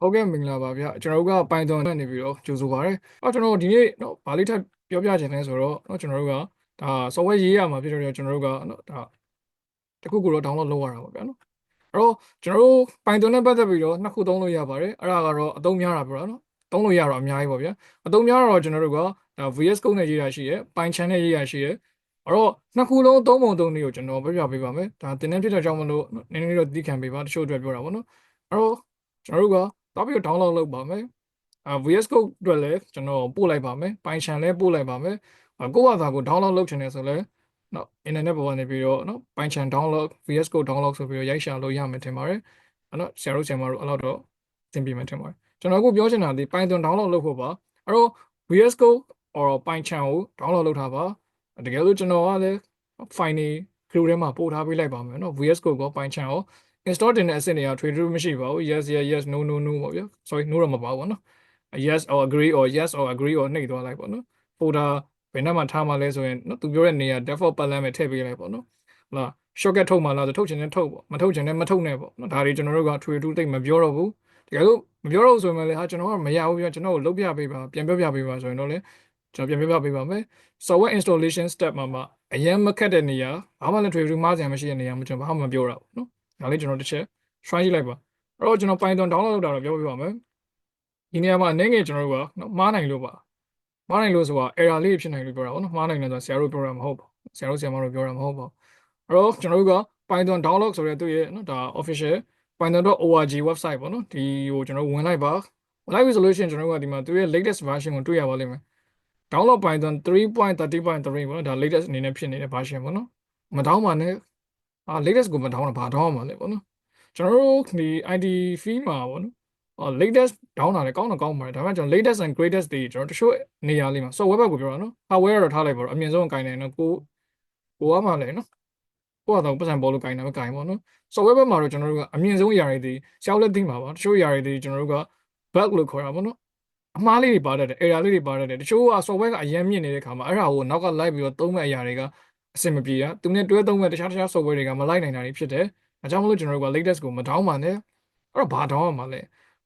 ဟုတ်ကဲ့မင်္ဂလာပါဗျကျွန်တော်တို့က Python နဲ့နေပြီးတော့ကြိုဆိုပါရစေ။အော်ကျွန်တော်ဒီနေ့တော့ဗာလေးထပ်ပြောပြချင်တယ်ဆိုတော့เนาะကျွန်တော်တို့ကဒါ software ရေးရမှာဖြစ်တော့ကျွန်တော်တို့ကเนาะဒါတခုခုတော့ download လုပ်ရတာပါဗျာเนาะအဲ့တော့ကျွန်တော်တို့ Python နဲ့ပတ်သက်ပြီးတော့နှစ်ခုသုံးလို့ရပါတယ်အဲ့ဒါကတော့အသုံးများတာပေါ့နော်သုံးလို့ရတော့အများကြီးပေါ့ဗျာအသုံးများတော့ကျွန်တော်တို့ကဒါ VS Code နဲ့ရေးရရှိရယ် Python နဲ့ရေးရရှိရယ်အဲ့တော့နှစ်ခုလုံးသုံးပုံသုံးနည်းကိုကျွန်တော်ပြပြပေးပါမယ်ဒါသင်တန်းဖြစ်တဲ့ကြောင့်မလို့နည်းနည်းတော့သိခံပေးပါတချို့အတွက်ပြောတာပေါ့နော်အဲ့တော့ကျွန်တော်တို့က တော့ပြီးတော့ download လုပ်ပါမယ်အာ VS Code အတွက်လည်းကျွန်တော်ပို့လိုက်ပါမယ် Python လည်းပို့လိုက်ပါမယ်ကိုယ့်ဘာသာကို download လုပ်ချင်တယ်ဆိုလည်းနော် internet ပေါ်ကနေပြီးတော့နော် Python download VS Code download ဆိုပြီးတော့ရိုက်ရှာလို့ရမယ်ထင်ပါတယ်အဲ့တော့ဆရာတို့ဆရာမတို့အဲ့လောက်တော့သင်ပြမယ်ထင်ပါတယ်ကျွန်တော်အခုပြောချင်တာဒီ Python download လုပ်ဖို့ပါအဲ့တော့ VS Code or Python ကို download လုပ်ထားပါတကယ်လို့ကျွန်တော်ကလည်း file တွေ group ထဲမှာပို့ထားပေးလိုက်ပါမယ်နော် VS Code ကို Python ကို install တင်တဲ့အဆင့်တွေက trade through မရှိပါဘူး yes yes yes no no no ပေါ့ဗျာ sorry no တော့မပါဘူးပေါ့နော် yes or agree or yes or agree or နှိပ်သွားလိုက်ပေါ့နော် folder ဘယ်နှမှာထားမှလဲဆိုရင်နော်သူပြောတဲ့နေရာ default pattern ပဲထည့်ပေးလိုက်ပေါ့နော်ဟုတ်လား shortcut ထုတ်မှလားဆိုထုတ်ချင်တဲ့ထုတ်ပေါ့မထုတ်ချင်တဲ့မထုတ်နဲ့ပေါ့နော်ဒါတွေကျွန်တော်တို့က trade through တိတ်မပြောတော့ဘူးတကယ်လို့မပြောတော့ဆိုရင်လည်းဟာကျွန်တော်ကမရဘူးပြကျွန်တော်ကိုလုပ်ပြပေးပါပြန်ပြောပြပေးပါဆိုရင်တော့လေကျွန်တော်ပြန်ပြောပြပေးပါမယ် software installation step မှာမှအရင်မခက်တဲ့နေရာဘာမှလည်း trade through မှားစရာမရှိတဲ့နေရာမှာကျွန်တော်ဘာမှမပြောတော့ဘူးနော် ဒါလေးကျွန်တော်တစ်ချက် try ကြည့်လိုက်ပါအဲ့တော့ကျွန်တော် Python download လုပ်တာတော့ပြောပြပါမယ်ဒီနေရာမှာအနေငယ်ကျွန်တော်တို့ကနော်မှားနိုင်လို့ပါမှားနိုင်လို့ဆိုတာ error လေးဖြစ်နိုင်လို့ပြောတာပေါ့နော်မှားနိုင်တယ်ဆိုတာဆရာတို့ပြောတာမဟုတ်ပါဘူးဆရာတို့ဆရာမတို့ပြောတာမဟုတ်ပါဘူးအဲ့တော့ကျွန်တော်တို့က Python download ဆိုတဲ့သူ့ရဲ့နော်ဒါ official python.org website ပေါ့နော်ဒီကိုကျွန်တော်ဝင်လိုက်ပါဝင်လိုက်ပြီဆိုလို့ရှိရင်ကျွန်တော်တို့ကဒီမှာသူ့ရဲ့ latest version ကိုတွေ့ရပါလိမ့်မယ် download python 3.30.3ပေါ့နော်ဒါ latest အနေနဲ့ဖြစ်နေတဲ့ version ပေါ့နော်မတောင်းပါနဲ့ အာ latest ကိုမတောင်းတော့ဘာတောင်းမှာလဲပေါ့နော်ကျွန်တော်တို့ဒီ ID fee မှာပေါ့နော်အော် latest တောင်းတာလည်းကောင်းတော့ကောင်းပါတယ်ဒါပေမဲ့ကျွန်တော် latest and greatest တွေကျွန်တော်တချို့နေရာလေးမှာ software ဘက်ကိုပြောတာနော် hardware တော့ထားလိုက်ပါတော့အမြင့်ဆုံးကင်နေနော်ကိုကိုကမှလည်းနော်ကိုကတော့ပတ်စံပေါ်လို့ကင်တယ်မကင်ပေါ့နော် software ဘက်မှာတော့ကျွန်တော်တို့ကအမြင့်ဆုံးအရာတွေဒီရှောက်လက်သိမှာပါတချို့အရာတွေဒီကျွန်တော်တို့က bug လို့ခေါ်တာပေါ့နော်အမှားလေးတွေပါတတ်တယ် error လေးတွေပါတတ်တယ်တချို့က software ကအရင်မြင့်နေတဲ့ခါမှာအဲ့ဒါကိုနောက်ကလိုက်ပြီးတော့သုံးမဲ့အရာတွေက အဆင်မပြေတာသူနဲ့တွဲသုံးမဲ့တခြားတခြား software တွေကမလိုက်နိုင်တာတွေဖြစ်တယ်အကြောင်းမလို့ကျွန်တော်တို့က latest ကိုမတောင်းပါနဲ့အဲ့တော့ဘာတောင်းရမှာလဲ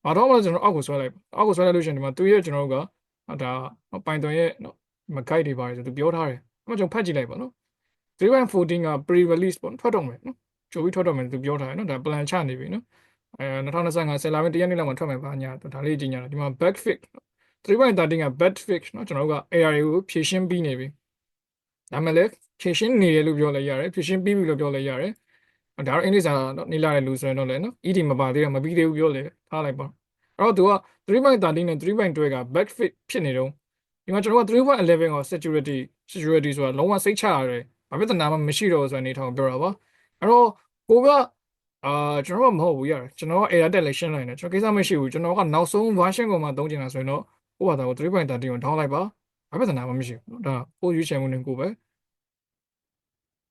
ဘာတောင်းမလဲကျွန်တော်အောက်ကိုဆွဲလိုက်အောက်ကိုဆွဲလိုက်လို့ရှိရင်ဒီမှာသူရဲ့ကျွန်တော်တို့ကဒါ Python ရဲ့နော်မ guide တွေပါတယ်ဆိုသူပြောထားတယ်အဲ့မှာကျွန်တော်ဖတ်ကြည့်လိုက်ပါနော်3.14က pre release ပေါ့ထွက်တော့မယ်နော်ကြိုပြီးထွက်တော့မယ်သူပြောထားတယ်နော်ဒါ plan ချနေပြီနော်အဲ2025ဆယ်လာမင်းတရက်နေ့လောက်မှာထွက်မယ်ပါညာဒါလေးကြီးညာတာဒီမှာ back fix 3.13က bad fix เนาะကျွန်တော်တို့က error တွေကိုဖြည့်ရှင်းပြီးနေပြီဒါမှလည်း ဖြည့်ရှင်းနေတယ်လို့ပြောလဲရတယ်ဖြည့်ရှင်းပြီးပြီလို့ပြောလဲရတယ်ဒါတော့အင်္ဂလိပ်စာတော့နေလာတဲ့လူဆိုရင်တော့လည်းနော် ED မပါသေးတော့မပြီးသေးဘူးပြောလဲထားလိုက်ပါအဲ့တော့သူက3.13နဲ့3.12က back fix ဖြစ်နေတော့ဒီမှာကျွန်တော်က3.11ကို security security ဆိုတာလုံးဝစိတ်ချရတယ်ဘာဖြစ်တဲ့နာမမရှိတော့ဆိုတဲ့အနေထောင်ပြောတာပါအဲ့တော့ကိုကအာကျွန်တော်ကမဟုတ်ဘူးရတယ်ကျွန်တော်က error တက်လည်းရှင်းလိုက်တယ်ကျွန်တော်ကိစ္စမရှိဘူးကျွန်တော်ကနောက်ဆုံး version ကိုမှသုံးချင်တာဆိုရင်တော့ဟိုဘာသာကို3.13ကိုထောင်းလိုက်ပါဘာပြဿနာမှမရှိဘူးဒါကိုရွေးချယ်မှုနဲ့ကိုပဲ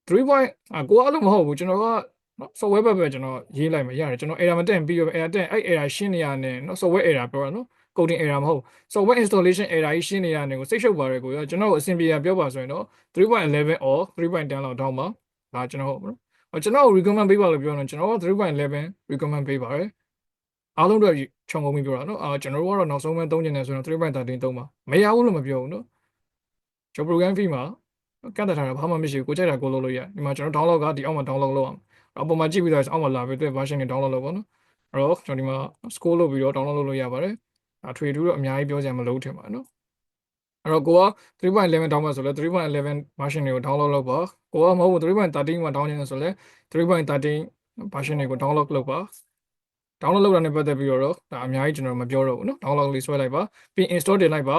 3. အကိုအဲ့လိုမဟုတ်ဘူးကျွန်တော်ကနော် software ဘက်ပဲကျွန်တော်ရေးလိုက်မှရတယ်ကျွန်တော် error မတက်ပြီးတော့ error တက်အဲ့ error ရှင်းနေရတယ်နော် software error ပြောတာနော် coding error မဟုတ် software installation error ကြီးရှင်းနေရတယ်ကိုစိတ်ရှုပ်ပါတယ်ကိုရကျွန်တော်ကိုအဆင်ပြေရပြောပါဆိုရင်တော့3.11 or 3.10လောက်တောင်းပါဒါကျွန်တော်ဟုတ်နော်ကျွန်တော် recommend ပေးပါလို့ပြောရင်ကျွန်တော်က3.11 recommend ပေးပါတယ်အားလုံးတော့ခြုံငုံပြီးပြောတာနော်အာကျွန်တော်တို့ကတော့နောက်ဆုံးပဲသုံးကျင်တယ်ဆိုတော့3.13သုံးပါမရဘူးလို့မပြောဘူးနော်ကျွန်တော် program fee မှာ ကန့်သက်ထားတာဘာမှမရှိဘူးကိုကြိုက်တာကိုလုပ်လို့ရဒီမှာကျွန်တော် download ကဒီအောက်မှာ download လုပ်အောင်အပေါ်မှာကြည့်ပြီးတော့အောက်မှာလာပြီးတဲ့ version တွေ download လုပ်ပါနော်အဲ့တော့ကျွန်တော်ဒီမှာ score လုပ်ပြီးတော့ download လုပ်လို့ရပါတယ်အထွေထူးတော့အများကြီးပြောစရာမလိုထင်ပါနော်အဲ့တော့ကိုက3.11 download ဆိုလဲ3.11 version တွေကို download လုပ်ပါကိုကမဟုတ်ဘူး3.13မှာ download နေဆိုလဲ3.13 version တွေကို download လုပ်ပါ download လုပ်တာနဲ့ပတ်သက်ပြီးတော့ဒါအများကြီးကျွန်တော်မပြောတော့ဘူးเนาะ download လေးဆွဲလိုက်ပါပြီး install တင်လိုက်ပါ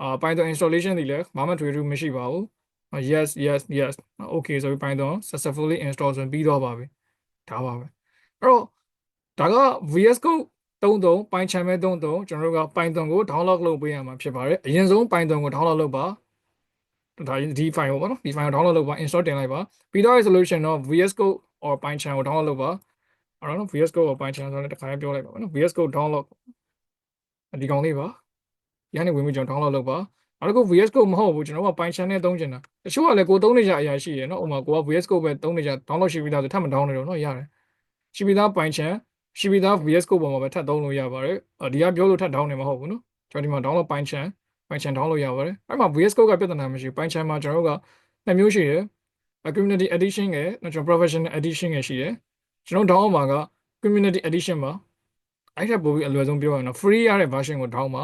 အာ Python installation တွေလည်းဘာမှထွေထူးမရှိပါဘူး yes yes yes okay ဆိုပြီး Python successfully install ဆိုပြီးတော့ပါပြီဒါပါပဲအဲ့တော့ဒါက VS Code 33 Python ပဲ33ကျွန်တော်တို့က Python ကို download လုပ်ပေးရမှာဖြစ်ပါတယ်အရင်ဆုံး Python ကို download လုပ်ပါဒါဒီ file ကိုပေါ့နော်ဒီ file ကို download လုပ်ပါ install တင်လိုက်ပါပြီးတော့ solution တော့ VS Code or Python ကို download လုပ်ပါအဲ့တော့ VS Code ကို Python ဆိုတော့တစ်ခါလေးပြောလိုက်ပါမယ်နော် VS Code download ဒီကောင်လေးပါရန်နေဝင်ပြီးကျွန်တော် download လုပ်ပါ နောက်တစ်ခု VS Code မဟုတ်ဘူးကျွန်တော်က Python နဲ့သုံးချင်တာတချို့ကလည်းကိုသုံးနေကြအရာရှိရယ်နော်ဥပမာကိုက VS Code ပဲသုံးနေကြ download ရှိပြီးသားဆိုထပ်မ download တော့နော်ရတယ်ရှိပြီးသား Python ရှိပြီးသား VS Code ပေါ်မှာပဲထပ်သုံးလို့ရပါတယ်အော်ဒီကပြောလို့ထပ် down နေမှာမဟုတ်ဘူးနော်ကျွန်တော်ဒီမှာ download ပိုင်းချန်ပိုင်းချန် download ရပါတယ်အဲ့မှာ VS Code ကပြဿနာမရှိဘူးပိုင်းချန်မှာကျွန်တော်တို့ကနှစ်မျိုးရှိတယ် community edition နဲ့ကျွန်တော် professional edition နဲ့ရှိတယ်ကျွန်တော် download မှာက community edition ပါအဲ့ထက်ပိုပြီးအလွယ်ဆုံးပြောရရင်တော့ free ရတဲ့ version ကို down ပါ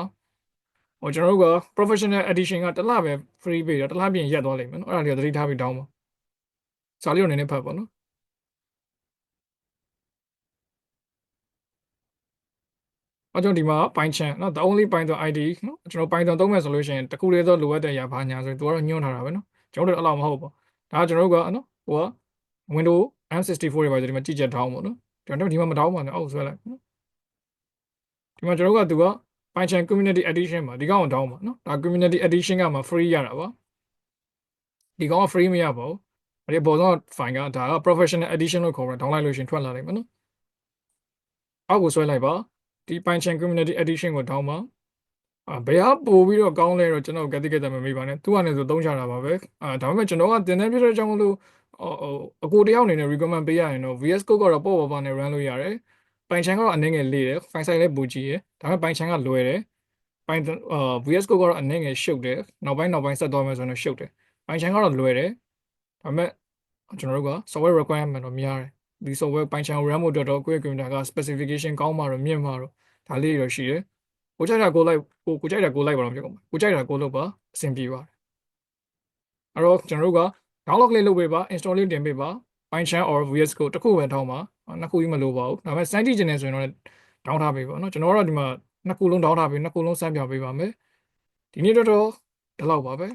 ဟိုကျွန်တော်တို့က professional edition ကတစ်လပဲ free ပေးတော့တစ်လပြင်ရက်သွားလိမ့်မယ်နော်အဲ့ဒါလေးကိုသတိထားပြီးတောင်းပါစာလေးကိုနည်းနည်းဖတ်ပါနော်အကြောင်းဒီမှာ Python နော် the only Python ID နော်ကျွန်တော် Python သုံးမယ်ဆိုလို့ရှိရင်တခုတည်းသောလိုအပ်တဲ့အရာဘာညာဆိုရင်သူကတော့ညွှန်းထားတာပဲနော်ကျွန်တော်တို့အဲ့လောက်မဟုတ်ဘူးဒါကကျွန်တော်တို့ကနော်ဟိုက Window M64 တွေပါဆိုဒီမှာကြည့်ချက်ထောင်းပေါ့နော်ကျွန်တော်တို့ဒီမှာမထောင်းပါနဲ့အောက်ဆွဲလိုက်နော်ဒီမှာကျွန်တော်တို့ကသူက PyCharm community edition မှာဒီကောင်ကို down ပါနော်ဒါ community edition ကမှ free ရတာပါဒီကောင်က free မရပါဘူးအဲ့ဒီပေါ်ဆုံး file ကဒါက professional edition လို့ခေါ်တာ down လိုက်လို့ရှင်ထွက်လာနိုင်မှာနော်အောက်ကိုဆွဲလိုက်ပါဒီ PyCharm community edition ကို down ပါအာဘယ်ဟာပို့ပြီးတော့ကောင်းလဲတော့ကျွန်တော်ကတိကတမမေးပါနဲ့သူကနေဆိုသုံးချတာပါပဲအာဒါပေမဲ့ကျွန်တော်ကတင်တဲ့ပြတဲ့အကြောင်းလို့ဟိုအကိုတယောက်အနေနဲ့ recommend ပေးရရင်တော့ VS Code ကတော့ပေါ့ပါပါနဲ့ run လို့ရတယ်ပိုင်ချန်ကတော့အနေငယ်လေးတယ် file size လည်းပိုကြီးရယ် ဒါပေမဲ့ပိုင်ချန်ကလွယ်တယ်ပိုင်အာ VS Code ကတော့အနေငယ်ရှုပ်တယ်နောက်ပိုင်းနောက်ပိုင်းဆက်သွားမယ်ဆိုတော့ရှုပ်တယ်ပိုင်ချန်ကတော့လွယ်တယ်ဒါပေမဲ့ကျွန်တော်တို့က software requirement တော့များတယ်ဒီ software ပိုင်ချန် run ဖို့အတွက်တော့ကိုယ့်ရဲ့ computer က specification ကောင်းမှတော့မြင့်မှတော့ဒါလေးတွေတော့ရှိတယ်ကိုကြိုက်တာကိုလိုက်ကိုကိုကြိုက်တာကိုလိုက်ပါတော့ပြောကုန်ပါကိုကြိုက်တာကိုလုပ်ပါအဆင်ပြေပါတယ်အဲ့တော့ကျွန်တော်တို့က download လေးလုပ်ပေးပါ install လေးတင်ပေးပါ Python or VS Code တစ်ခုပဲထောင်းပါနှစ်ခုကြီးမလိုပါဘူးဒါပေမဲ့စမ်းကြည့်နေဆိုရင်တော့ ဒေါင်းထားပေးပေါ့နော်ကျွန်တော်ကတော့ဒီမှာနှစ်ခုလုံးဒေါင်းထားပေးနှစ်ခုလုံးစမ်းပြပေးပါမယ်ဒီနေ့တော့တော့ဒီလောက်ပါပဲ